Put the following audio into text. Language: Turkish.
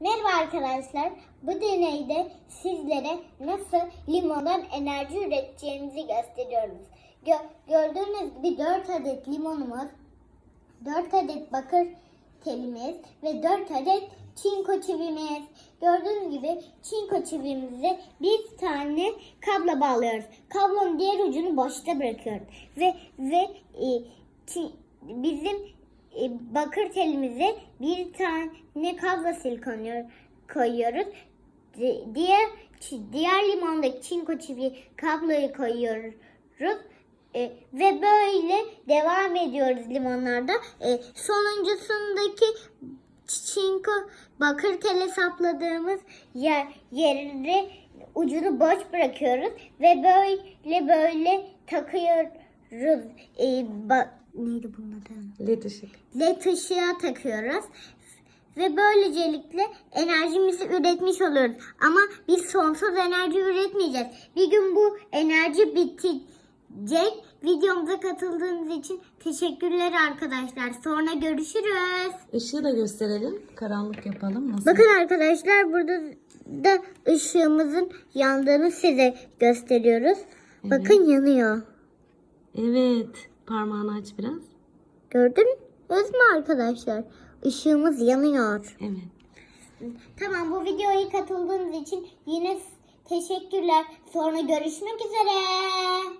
Merhaba arkadaşlar. Bu deneyde sizlere nasıl limondan enerji üreteceğimizi gösteriyoruz. Gö- gördüğünüz gibi 4 adet limonumuz, 4 adet bakır telimiz ve 4 adet çinko çivimiz. Gördüğünüz gibi çinko çivimize bir tane kablo bağlıyoruz. Kablonun diğer ucunu boşta bırakıyoruz. Ve ve e, bizim bakır telimize bir tane kablo silikon koyuyoruz. Di- Diğer diğer limondaki çinko çivi kabloyu koyuyoruz. E, ve böyle devam ediyoruz limonlarda. E, sonuncusundaki çinko bakır tele sapladığımız yer, yeri ucunu boş bırakıyoruz ve böyle böyle takıyoruz. E, ba- neydi bunun adı? Led ışık. led ışığa takıyoruz. Ve böylelikle enerjimizi üretmiş oluyoruz. Ama biz sonsuz enerji üretmeyeceğiz. Bir gün bu enerji bitecek. Videomuza katıldığınız için teşekkürler arkadaşlar. Sonra görüşürüz. Işığı da gösterelim. Karanlık yapalım. Nasıl? Bakın arkadaşlar burada da ışığımızın yandığını size gösteriyoruz. Bakın yanıyor. Evet. Parmağını aç biraz. Gördünüz mü arkadaşlar? Işığımız yanıyor. Evet. Tamam bu videoya katıldığınız için yine teşekkürler. Sonra görüşmek üzere.